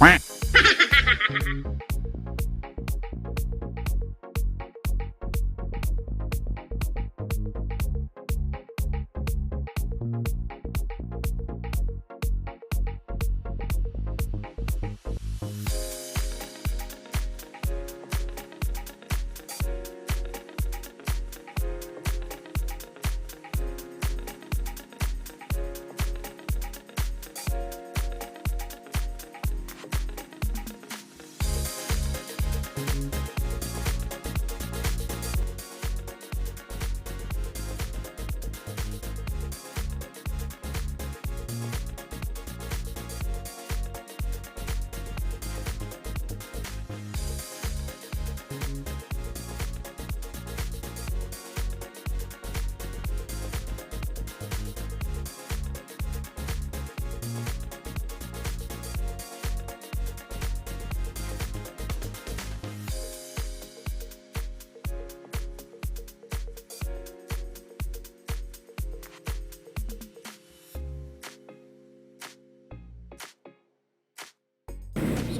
Quack.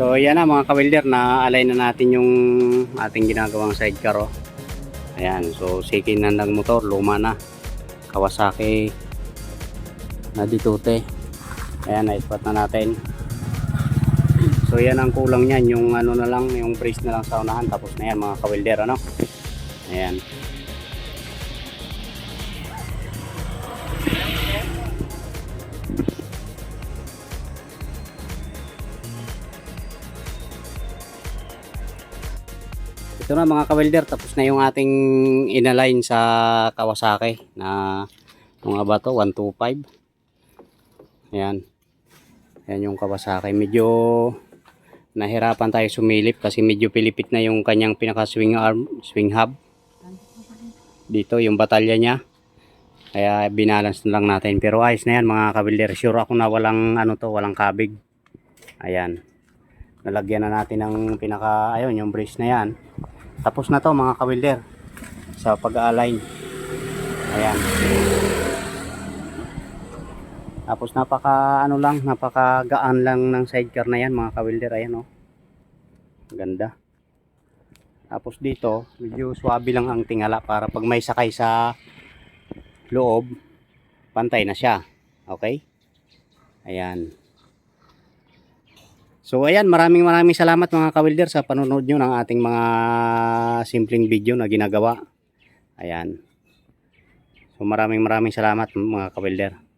So yan na mga kawilder, na-align na natin yung ating ginagawang sidecar oh. Ayan, so second hand ng motor, luma na. Kawasaki na ditute. Ayan, na-spot na natin. So yan ang kulang niyan, yung ano na lang, yung brace na lang sa unahan. Tapos na yan mga kawilder, ano? Ayan. Ito na mga kawilder, tapos na yung ating inalign sa Kawasaki na mga bato, 125. Ayan. Ayan yung Kawasaki. Medyo nahirapan tayo sumilip kasi medyo pilipit na yung kanyang pinaka swing arm, swing hub. Dito yung batalya niya. Kaya binalance na lang natin. Pero ayos na yan mga kawilder. Sure ako na walang ano to, walang kabig. Ayan. Nalagyan na natin ng pinaka, ayun, yung brace na yan. Tapos na to mga kawilder sa pag-align. Ayan. Tapos napaka ano lang, napaka gaan lang ng sidecar na yan mga kawilder. Ayan oh. Ganda. Tapos dito, medyo swabe lang ang tingala para pag may sakay sa loob, pantay na siya. Okay? Ayan. So ayan, maraming maraming salamat mga kawilder sa panonood nyo ng ating mga simpleng video na ginagawa. Ayan. So maraming maraming salamat mga kawilder.